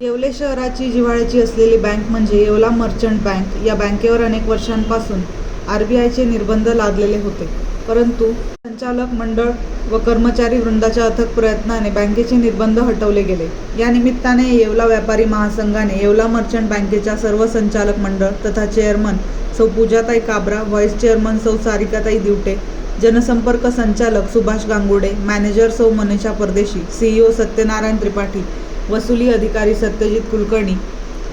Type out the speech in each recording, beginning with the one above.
येवले शहराची जिव्हाळ्याची असलेली बँक म्हणजे येवला मर्चंट बँक. या बँकेवर अनेक वर्षांपासून आर बी आयचे निर्बंध लादलेले होते. परंतु संचालक मंडळ व कर्मचारी वृंदाच्या अथक प्रयत्नाने बँकेचे निर्बंध हटवले गेले. या निमित्ताने येवला व्यापारी महासंघाने येवला मर्चंट बँकेच्या सर्व संचालक मंडळ तथा चेअरमन सौ पूजाताई काबरा व्हाईस चेअरमन सौ सारिकाताई दिवटे जनसंपर्क संचालक सुभाष गांगुडे मॅनेजर सौ मनीषा परदेशी सीईओ सत्यनारायण त्रिपाठी वसुली अधिकारी सत्यजित कुलकर्णी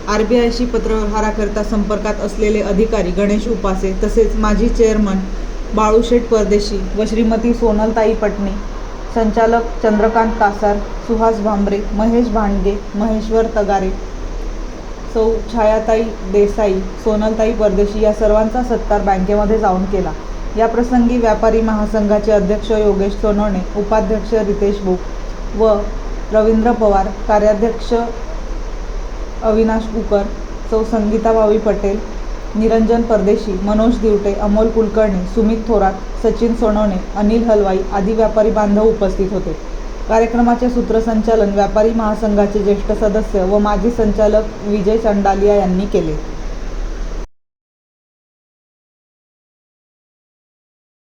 आर बी आयशी पत्रव्यवहाराकरता संपर्कात असलेले अधिकारी गणेश उपासे तसेच माजी चेअरमन बाळूशेठ परदेशी व श्रीमती सोनलताई पटणे संचालक चंद्रकांत कासार सुहास भांबरे महेश भांडगे महेश्वर तगारे सौ छायाताई देसाई सोनलताई परदेशी या सर्वांचा सत्कार बँकेमध्ये जाऊन केला. या प्रसंगी व्यापारी महासंघाचे अध्यक्ष योगेश सोनवणे उपाध्यक्ष रितेश बुक व रवींद्र पवार कार्याध्यक्ष अविनाश कुकर सौ संगीता भावी पटेल निरंजन परदेशी मनोज दिवटे अमोल कुलकर्णी सुमित थोरात सचिन सोनवणे अनिल हलवाई आदी व्यापारी बांधव उपस्थित होते. कार्यक्रमाचे सूत्रसंचालन व्यापारी महासंघाचे ज्येष्ठ सदस्य व माजी संचालक विजय चंडालिया यांनी केले.